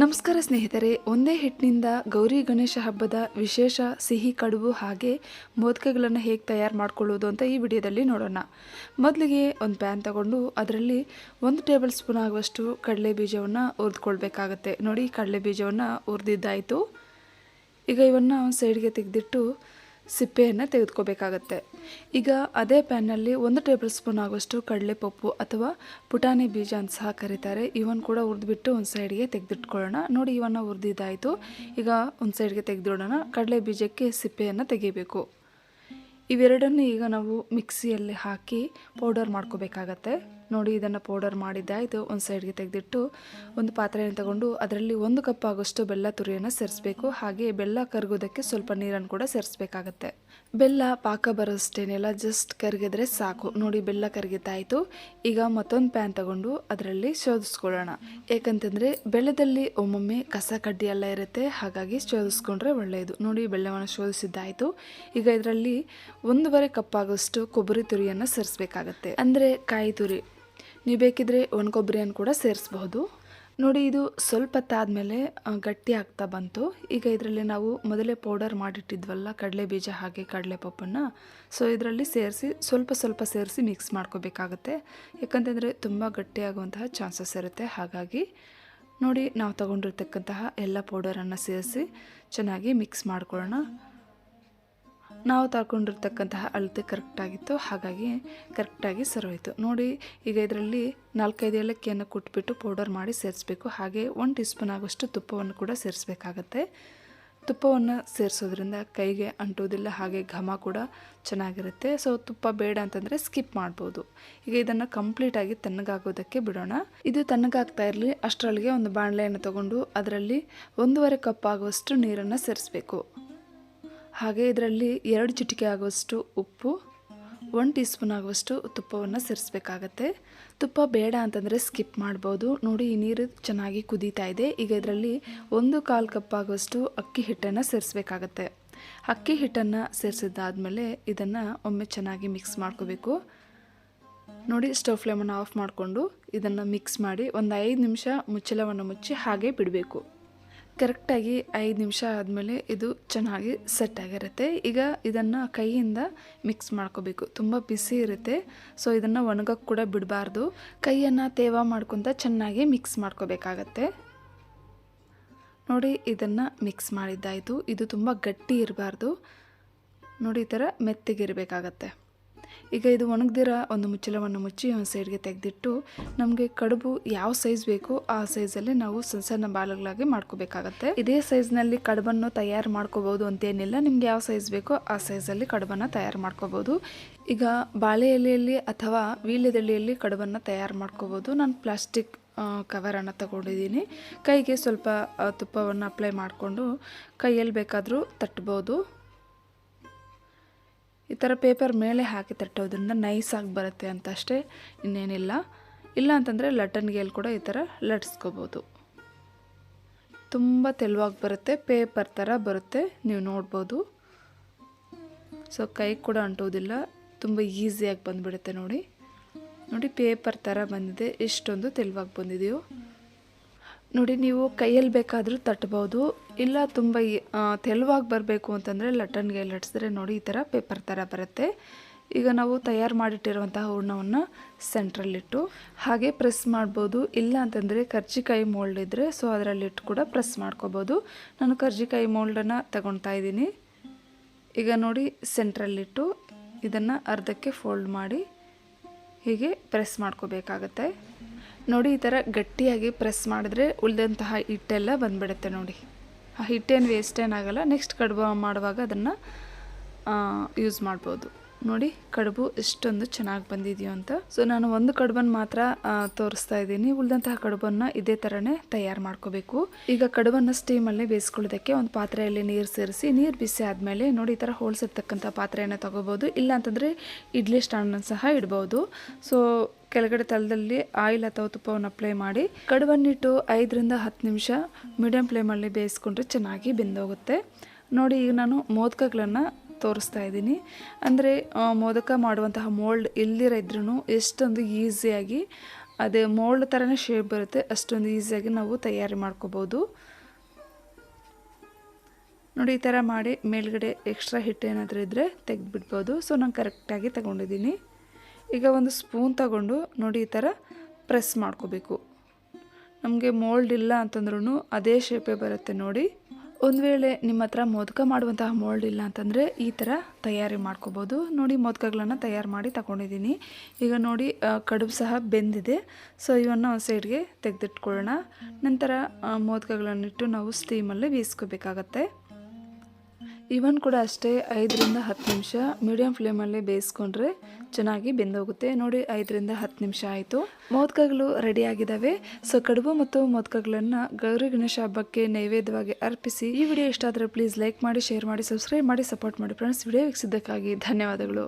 ನಮಸ್ಕಾರ ಸ್ನೇಹಿತರೆ, ಒಂದೇ ಹಿಟ್ಟಿನಿಂದ ಗೌರಿ ಗಣೇಶ ಹಬ್ಬದ ವಿಶೇಷ ಸಿಹಿ ಕಡುಬು ಹಾಗೆ ಮೋದಕಗಳನ್ನು ಹೇಗೆ ತಯಾರು ಮಾಡ್ಕೊಳ್ಳೋದು ಅಂತ ಈ ವಿಡಿಯೋದಲ್ಲಿ ನೋಡೋಣ. ಮೊದಲಿಗೆ ಒಂದು ಪ್ಯಾನ್ ತಗೊಂಡು ಅದರಲ್ಲಿ ಒಂದು ಟೇಬಲ್ ಸ್ಪೂನ್ ಆಗುವಷ್ಟು ಕಡಲೆ ಬೀಜವನ್ನು ಹುರಿದ್ಕೊಳ್ಬೇಕಾಗತ್ತೆ. ನೋಡಿ, ಕಡಲೆ ಬೀಜವನ್ನು ಹುರಿದಿದ್ದಾಯಿತು. ಈಗ ಇವನ್ನು ಒಂದು ಸೈಡ್ಗೆ ತೆಗೆದಿಟ್ಟು ಸಿಪ್ಪೆಯನ್ನು ತೆಗೆದುಕೋಬೇಕಾಗತ್ತೆ. ಈಗ ಅದೇ ಪ್ಯಾನ್ನಲ್ಲಿ ಒಂದು ಟೇಬಲ್ ಸ್ಪೂನ್ ಆಗುವಷ್ಟು ಕಡಲೆಪಪ್ಪು ಅಥವಾ ಪುಟಾಣಿ ಬೀಜ ಅಂತ ಸಹ ಕರೀತಾರೆ. ಇವನ್ ಕೂಡ ಹುರಿದ್ಬಿಟ್ಟು ಒಂದು ಸೈಡ್ಗೆ ತೆಗೆದಿಟ್ಕೊಳ್ಳೋಣ. ನೋಡಿ ಇವನ್ನ ಹುರಿದಿದ್ದಾಯಿತು. ಈಗ ಒಂದು ಸೈಡ್ಗೆ ತೆಗೆದಿಡೋಣ. ಕಡಲೆ ಬೀಜಕ್ಕೆ ಸಿಪ್ಪೆಯನ್ನು ತೆಗಿಬೇಕು. ಇವೆರಡನ್ನು ಈಗ ನಾವು ಮಿಕ್ಸಿಯಲ್ಲಿ ಹಾಕಿ ಪೌಡರ್ ಮಾಡ್ಕೋಬೇಕಾಗತ್ತೆ. ನೋಡಿ ಇದನ್ನು ಪೌಡರ್ ಮಾಡಿದ್ದಾಯಿತು ಒಂದು ಸೈಡ್ಗೆ ತೆಗೆದಿಟ್ಟು ಒಂದು ಪಾತ್ರೆಯನ್ನು ತಗೊಂಡು ಅದರಲ್ಲಿ ಒಂದು ಕಪ್ ಆಗೋಷ್ಟು ಬೆಲ್ಲ ತುರಿಯನ್ನು ಸೇರಿಸಬೇಕು. ಹಾಗೆ ಬೆಲ್ಲ ಕರಗೋದಕ್ಕೆ ಸ್ವಲ್ಪ ನೀರನ್ನು ಕೂಡ ಸೇರಿಸ್ಬೇಕಾಗತ್ತೆ. ಬೆಲ್ಲ ಪಾಕ ಬರೋಷ್ಟೇನೆಲ್ಲ ಜಸ್ಟ್ ಕರಗಿದ್ರೆ ಸಾಕು. ನೋಡಿ ಬೆಲ್ಲ ಕರಗಿದ್ದಾಯಿತು ಈಗ ಮತ್ತೊಂದು ಪ್ಯಾನ್ ತಗೊಂಡು ಅದರಲ್ಲಿ ಶೋಧಿಸ್ಕೊಳ್ಳೋಣ ಏಕಂತಂದರೆ ಬೆಲ್ಲದಲ್ಲಿ ಒಮ್ಮೊಮ್ಮೆ ಕಸ ಕಡ್ಡಿ ಎಲ್ಲ ಇರುತ್ತೆ. ಹಾಗಾಗಿ ಶೋಧಿಸ್ಕೊಂಡ್ರೆ ಒಳ್ಳೆಯದು ನೋಡಿ ಬೆಲ್ಲವನ್ನು ಶೋಧಿಸಿದ್ದಾಯಿತು ಈಗ ಇದರಲ್ಲಿ ಒಂದೂವರೆ ಕಪ್ ಆಗೋಷ್ಟು ಕೊಬ್ಬರಿ ತುರಿಯನ್ನು ಸೇರಿಸ್ಬೇಕಾಗತ್ತೆ. ಅಂದರೆ ಕಾಯಿ ತುರಿ. ನೀವು ಬೇಕಿದ್ರೆ ಒಣ ಕೊಬ್ಬರಿಯನ್ನು ಕೂಡ ಸೇರಿಸಬಹುದು. ನೋಡಿ, ಇದು ಸ್ವಲ್ಪ ತಾದ್ಮೇಲೆ ಗಟ್ಟಿ ಆಗ್ತಾ ಬಂತು. ಈಗ ಇದರಲ್ಲಿ ನಾವು ಮೊದಲೇ ಪೌಡರ್ ಮಾಡಿಟ್ಟಿದ್ವಲ್ಲ, ಕಡಲೆ ಬೀಜ ಹಾಗೆ ಕಡಲೆ ಪಪ್ಪನ್ನು ಸೊ, ಇದರಲ್ಲಿ ಸೇರಿಸಿ, ಸ್ವಲ್ಪ ಸ್ವಲ್ಪ ಸೇರಿಸಿ ಮಿಕ್ಸ್ ಮಾಡ್ಕೋಬೇಕಾಗತ್ತೆ. ಯಾಕಂತಂದರೆ ತುಂಬ ಗಟ್ಟಿಯಾಗುವಂತಹ ಚಾನ್ಸಸ್ ಇರುತ್ತೆ. ಹಾಗಾಗಿ, ನೋಡಿ, ನಾವು ತಗೊಂಡಿರ್ತಕ್ಕಂತಹ ಎಲ್ಲ ಪೌಡರನ್ನು ಸೇರಿಸಿ ಚೆನ್ನಾಗಿ ಮಿಕ್ಸ್ ಮಾಡ್ಕೊಳ್ಳೋಣ. ನಾವು ತಗೊಂಡಿರ್ತಕ್ಕಂತಹ ಅಳತೆ ಕರೆಕ್ಟಾಗಿತ್ತು ಹಾಗಾಗಿ ಕರೆಕ್ಟಾಗಿ ಸರೋಯಿತು ನೋಡಿ, ಈಗ ಇದರಲ್ಲಿ ನಾಲ್ಕೈದು ಏಲಕ್ಕಿಯನ್ನು ಕುಟ್ಬಿಟ್ಟು ಪೌಡರ್ ಮಾಡಿ ಸೇರಿಸ್ಬೇಕು. ಹಾಗೆ ಒನ್ ಟೀ ಸ್ಪೂನ್ ಆಗುವಷ್ಟು ತುಪ್ಪವನ್ನು ಕೂಡ ಸೇರಿಸ್ಬೇಕಾಗತ್ತೆ. ತುಪ್ಪವನ್ನು ಸೇರಿಸೋದ್ರಿಂದ ಕೈಗೆ ಅಂಟೋದಿಲ್ಲ, ಹಾಗೆ ಘಮ ಕೂಡ ಚೆನ್ನಾಗಿರುತ್ತೆ. ಸೊ ತುಪ್ಪ ಬೇಡ ಅಂತಂದರೆ ಸ್ಕಿಪ್ ಮಾಡ್ಬೋದು. ಈಗ ಇದನ್ನು ಕಂಪ್ಲೀಟಾಗಿ ತಣ್ಣಗಾಗೋದಕ್ಕೆ ಬಿಡೋಣ. ಇದು ತಣ್ಣಗಾಗ್ತಾ ಇರಲಿ, ಅಷ್ಟರೊಳಗೆ ಒಂದು ಬಾಣಲೆಯನ್ನು ತಗೊಂಡು ಅದರಲ್ಲಿ ಒಂದೂವರೆ ಕಪ್ ಆಗುವಷ್ಟು ನೀರನ್ನು ಸೇರಿಸ್ಬೇಕು. ಹಾಗೆ ಇದರಲ್ಲಿ ಎರಡು ಚಿಟಿಕೆ ಆಗುವಷ್ಟು ಉಪ್ಪು ಒನ್ ಟೀ ಸ್ಪೂನ್ ಆಗುವಷ್ಟು ತುಪ್ಪವನ್ನು ಸೇರಿಸ್ಬೇಕಾಗತ್ತೆ. ತುಪ್ಪ ಬೇಡ ಅಂತಂದರೆ ಸ್ಕಿಪ್ ಮಾಡ್ಬೋದು. ನೋಡಿ, ಈ ನೀರು ಚೆನ್ನಾಗಿ ಕುದೀತಾ ಇದೆ. ಈಗ ಇದರಲ್ಲಿ ಒಂದು ಕಾಲು ಕಪ್ ಆಗುವಷ್ಟು ಅಕ್ಕಿ ಹಿಟ್ಟನ್ನು ಸೇರಿಸ್ಬೇಕಾಗತ್ತೆ. ಅಕ್ಕಿ ಹಿಟ್ಟನ್ನು ಸೇರಿಸಿದ್ದಾದಮೇಲೆ ಇದನ್ನು ಒಮ್ಮೆ ಚೆನ್ನಾಗಿ ಮಿಕ್ಸ್ ಮಾಡ್ಕೋಬೇಕು. ನೋಡಿ ಸ್ಟವ್ ಫ್ಲೇಮನ್ನು ಆಫ್ ಮಾಡಿಕೊಂಡು ಇದನ್ನು ಮಿಕ್ಸ್ ಮಾಡಿ ಒಂದು ಐದು ನಿಮಿಷ ಮುಚ್ಚಳವನ್ನು ಮುಚ್ಚಿ ಹಾಗೆ ಬಿಡಬೇಕು. ಕರೆಕ್ಟಾಗಿ ಐದು ನಿಮಿಷ ಆದಮೇಲೆ ಇದು ಚೆನ್ನಾಗಿ ಸೆಟ್ ಆಗಿರುತ್ತೆ. ಈಗ ಇದನ್ನು ಕೈಯಿಂದ ಮಿಕ್ಸ್ ಮಾಡ್ಕೋಬೇಕು. ತುಂಬ ಬಿಸಿ ಇರುತ್ತೆ. ಸೊ ಇದನ್ನು ಒಣಗಕ್ಕೆ ಕೂಡ ಬಿಡಬಾರ್ದು. ಕೈಯನ್ನು ತೇವ ಮಾಡ್ಕೊತ ಚೆನ್ನಾಗಿ ಮಿಕ್ಸ್ ಮಾಡ್ಕೋಬೇಕಾಗತ್ತೆ. ನೋಡಿ, ಇದನ್ನು ಮಿಕ್ಸ್ ಮಾಡಿದ್ದಾಯಿತು. ಇದು ತುಂಬ ಗಟ್ಟಿ ಇರಬಾರ್ದು. ನೋಡಿ, ಈ ಥರ ಮೆತ್ತಗಿರಬೇಕಾಗತ್ತೆ. ಈಗ ಇದು ಒಣಗ್ದಿರೋ ಒಂದು ಮುಚ್ಚಳವನ್ನು ಮುಚ್ಚಿ ಒಂದು ಸೈಡ್ಗೆ ತೆಗೆದಿಟ್ಟು ನಮಗೆ ಕಡುಬು ಯಾವ ಸೈಜ್ ಬೇಕು ಆ ಸೈಜಲ್ಲಿ ನಾವು ಸಣ್ಣ ಸಣ್ಣ ಬಾಲಗಳಾಗಿ ಮಾಡ್ಕೋಬೇಕಾಗತ್ತೆ. ಇದೇ ಸೈಜ್ನಲ್ಲಿ ಕಡುಬನ್ನು ತಯಾರು ಮಾಡ್ಕೋಬೋದು ಅಂತೇನಿಲ್ಲ. ನಿಮ್ಗೆ ಯಾವ ಸೈಜ್ ಬೇಕೋ ಆ ಸೈಜಲ್ಲಿ ಕಡುಬನ್ನು ತಯಾರು ಮಾಡ್ಕೋಬೋದು. ಈಗ ಬಾಳೆ ಎಲೆಯಲ್ಲಿ ಅಥವಾ ವೀಳ್ಯದೆಲೆಯಲ್ಲಿ ಕಡುಬನ್ನು ತಯಾರು ಮಾಡ್ಕೋಬೋದು. ನಾನು ಪ್ಲಾಸ್ಟಿಕ್ ಕವರನ್ನು ತಗೊಂಡಿದ್ದೀನಿ. ಕೈಗೆ ಸ್ವಲ್ಪ ತುಪ್ಪವನ್ನು ಅಪ್ಲೈ ಮಾಡಿಕೊಂಡು ಕೈಯಲ್ಲಿ ಬೇಕಾದರೂ ತಟ್ಬೋದು. ಈ ಥರ ಪೇಪರ್ ಮೇಲೆ ಹಾಕಿ ತಟ್ಟೋದ್ರಿಂದ ನೈಸಾಗಿ ಬರುತ್ತೆ ಅಂತ ಅಷ್ಟೇ ಇನ್ನೇನಿಲ್ಲ. ಇಲ್ಲ ಅಂತಂದರೆ ಲಟ್ಟಣಿಗೆಯಲ್ಲಿ ಕೂಡ ಈ ಥರ ಲಟ್ಸ್ಕೋಬೋದು. ತುಂಬ ತೆಳುವಾಗಿ ಬರುತ್ತೆ, ಪೇಪರ್ ಥರ ಬರುತ್ತೆ, ನೀವು ನೋಡ್ಬೋದು. ಸೊ ಕೈ ಕೂಡ ಅಂಟೋದಿಲ್ಲ, ತುಂಬ ಈಸಿಯಾಗಿ ಬಂದುಬಿಡುತ್ತೆ ನೋಡಿ. ನೋಡಿ ಪೇಪರ್ ಥರ ಬಂದಿದೆ, ಎಷ್ಟೊಂದು ತೆಳುವಾಗಿ ಬಂದಿದೆಯೋ. ನೋಡಿ, ನೀವು ಕೈಯಲ್ಲಿ ಬೇಕಾದರೂ ತಟ್ಬೋದು ಇಲ್ಲ, ತುಂಬ ತೆಳುವಾಗಿ ಬರಬೇಕು ಅಂತಂದರೆ ಲಟ್ಟನ್ಗೆ ಲಟ್ಸಿದ್ರೆ ನೋಡಿ, ಈ ಥರ ಪೇಪರ್ ಥರ ಬರುತ್ತೆ. ಈಗ ನಾವು ತಯಾರು ಮಾಡಿಟ್ಟಿರುವಂತಹ ಹೂರ್ಣವನ್ನು ಸೆಂಟ್ರಲ್ಲಿಟ್ಟು ಹಾಗೆ ಪ್ರೆಸ್ ಮಾಡ್ಬೋದು. ಇಲ್ಲ ಅಂತಂದರೆ ಕರ್ಜಿಕಾಯಿ ಮೋಲ್ಡ್ ಇದ್ದರೆ ಸೊ ಅದರಲ್ಲಿಟ್ಟು ಕೂಡ ಪ್ರೆಸ್ ಮಾಡ್ಕೋಬೋದು. ನಾನು ಕರ್ಜಿಕಾಯಿ ಮೋಲ್ಡನ್ನು ತಗೊಳ್ತಾ ಇದ್ದೀನಿ. ಈಗ ನೋಡಿ ಸೆಂಟ್ರಲ್ಲಿಟ್ಟು ಇದನ್ನು ಅರ್ಧಕ್ಕೆ ಫೋಲ್ಡ್ ಮಾಡಿ ಹೀಗೆ ಪ್ರೆಸ್ ಮಾಡ್ಕೋಬೇಕಾಗತ್ತೆ. ನೋಡಿ ಈ ಥರ ಗಟ್ಟಿಯಾಗಿ ಪ್ರೆಸ್ ಮಾಡಿದ್ರೆ ಉಳಿದಂತಹ ಹಿಟ್ಟೆಲ್ಲ ಬಂದ್ಬಿಡುತ್ತೆ ನೋಡಿ. ಆ ಹಿಟ್ಟೇನು ವೇಸ್ಟ್ ಏನಾಗಲ್ಲ ನೆಕ್ಸ್ಟ್ ಕಡುಬು ಮಾಡುವಾಗ ಅದನ್ನು ಯೂಸ್ ಮಾಡ್ಬೋದು. ನೋಡಿ, ಕಡುಬು ಎಷ್ಟೊಂದು ಚೆನ್ನಾಗಿ ಬಂದಿದೆಯೋ ಅಂತ. ಸೊ ನಾನು ಒಂದು ಕಡುಬನ್ನು ಮಾತ್ರ ತೋರಿಸ್ತಾ ಇದ್ದೀನಿ. ಉಳಿದಂತಹ ಕಡುಬನ್ನು ಇದೇ ಥರನೇ ತಯಾರು ಮಾಡ್ಕೋಬೇಕು. ಈಗ ಕಡುಬನ್ನು ಸ್ಟೀಮಲ್ಲಿ ಬೇಯಿಸ್ಕೊಳ್ಳೋದಕ್ಕೆ ಒಂದು ಪಾತ್ರೆಯಲ್ಲಿ ನೀರು ಸೇರಿಸಿ, ನೀರು ಬಿಸಿ ಆದಮೇಲೆ ನೋಡಿ, ಈ ಥರ ಹೋಲ್ಸಿರ್ತಕ್ಕಂಥ ಪಾತ್ರೆಯನ್ನು ತೊಗೋಬೋದು. ಇಲ್ಲ ಅಂತಂದರೆ ಇಡ್ಲಿ ಸ್ಟ್ಯಾಂಡನ್ನು ಸಹ ಇಡ್ಬೋದು. ಸೊ ಕೆಳಗಡೆ ತಲದಲ್ಲಿ ಆಯಿಲ್ ಅಥವಾ ತುಪ್ಪವನ್ನು ಅಪ್ಲೈ ಮಾಡಿ, ಕಡುಬನ್ನಿಟ್ಟು ಐದರಿಂದ ಹತ್ತು ನಿಮಿಷ ಮೀಡಿಯಂ ಫ್ಲೇಮಲ್ಲಿ ಬೇಯಿಸ್ಕೊಂಡ್ರೆ ಚೆನ್ನಾಗಿ ಬೆಂದೋಗುತ್ತೆ. ನೋಡಿ, ಈಗ ನಾನು ಮೋದಕಗಳನ್ನು ತೋರಿಸ್ತಾ ಇದ್ದೀನಿ. ಅಂದರೆ ಮೋದಕ ಮಾಡುವಂತಹ ಮೋಲ್ಡ್ ಇಲ್ದಿರ ಇದ್ರೂ ಎಷ್ಟೊಂದು ಈಸಿಯಾಗಿ ಅದೇ ಮೋಲ್ಡ್ ಥರನೇ ಶೇಪ್ ಬರುತ್ತೆ. ಅಷ್ಟೊಂದು ಈಸಿಯಾಗಿ ನಾವು ತಯಾರಿ ಮಾಡ್ಕೋಬೋದು. ನೋಡಿ, ಈ ಥರ ಮಾಡಿ ಮೇಲ್ಗಡೆ ಎಕ್ಸ್ಟ್ರಾ ಹಿಟ್ಟು ಏನಾದರೂ ಇದ್ದರೆ ತೆಗೆದುಬಿಡ್ಬೋದು. ಸೊ ನಾನು ಕರೆಕ್ಟಾಗಿ ತಗೊಂಡಿದ್ದೀನಿ. ಈಗ ಒಂದು ಸ್ಪೂನ್ ತಗೊಂಡು ನೋಡಿ, ಈ ಥರ ಪ್ರೆಸ್ ಮಾಡ್ಕೋಬೇಕು. ನಮಗೆ ಮೋಲ್ಡ್ ಇಲ್ಲ ಅಂತಂದ್ರೂ ಅದೇ ಶೇಪೇ ಬರುತ್ತೆ ನೋಡಿ. ಒಂದು ವೇಳೆ ನಿಮ್ಮ ಹತ್ರ ಮೋದಕ ಮಾಡುವಂತಹ ಮೋಲ್ಡ್ ಇಲ್ಲ ಅಂತಂದರೆ ಈ ಥರ ತಯಾರಿ ಮಾಡ್ಕೋಬೋದು. ನೋಡಿ, ಮೋದಕಗಳನ್ನು ತಯಾರು ಮಾಡಿ ತಗೊಂಡಿದ್ದೀನಿ. ಈಗ ನೋಡಿ ಕಡುಬು ಸಹ ಬೆಂದಿದೆ. ಸೊ ಇವನ್ನು ಒಂದು ಸೈಡ್ಗೆ ತೆಗೆದಿಟ್ಕೊಳ್ಳೋಣ. ನಂತರ ಮೋದಕಗಳನ್ನಿಟ್ಟು ನಾವು ಸ್ಟೀಮಲ್ಲಿ ಬೇಯಿಸ್ಕೋಬೇಕಾಗತ್ತೆ. ಇವನ್ ಕೂಡ ಅಷ್ಟೇ ಐದರಿಂದ ಹತ್ತು ನಿಮಿಷ ಮೀಡಿಯಂ ಫ್ಲೇಮಲ್ಲಿ ಬೇಯಿಸ್ಕೊಂಡ್ರೆ ಚೆನ್ನಾಗಿ ಬೆಂದೋಗುತ್ತೆ. ನೋಡಿ, ಐದರಿಂದ ಹತ್ತು ನಿಮಿಷ ಆಯಿತು. ಮೋದಕಗಳು ರೆಡಿಯಾಗಿದ್ದಾವೆ ಸೊ ಕಡುಬು ಮತ್ತು ಮೋದಕಗಳನ್ನು ಗೌರಿ ಗಣೇಶ ಹಬ್ಬಕ್ಕೆ ನೈವೇದ್ಯವಾಗಿ ಅರ್ಪಿಸಿ. ಈ ವಿಡಿಯೋ ಇಷ್ಟ ಆದರೆ ಪ್ಲೀಸ್ ಲೈಕ್ ಮಾಡಿ ಶೇರ್ ಮಾಡಿ ಸಬ್ಸ್ಕ್ರೈಬ್ ಮಾಡಿ ಸಪೋರ್ಟ್ ಮಾಡಿ. ಫ್ರೆಂಡ್ಸ್ ವಿಡಿಯೋ ವೀಕ್ಷಿಸಿದ್ದಕ್ಕಾಗಿ ಧನ್ಯವಾದಗಳು.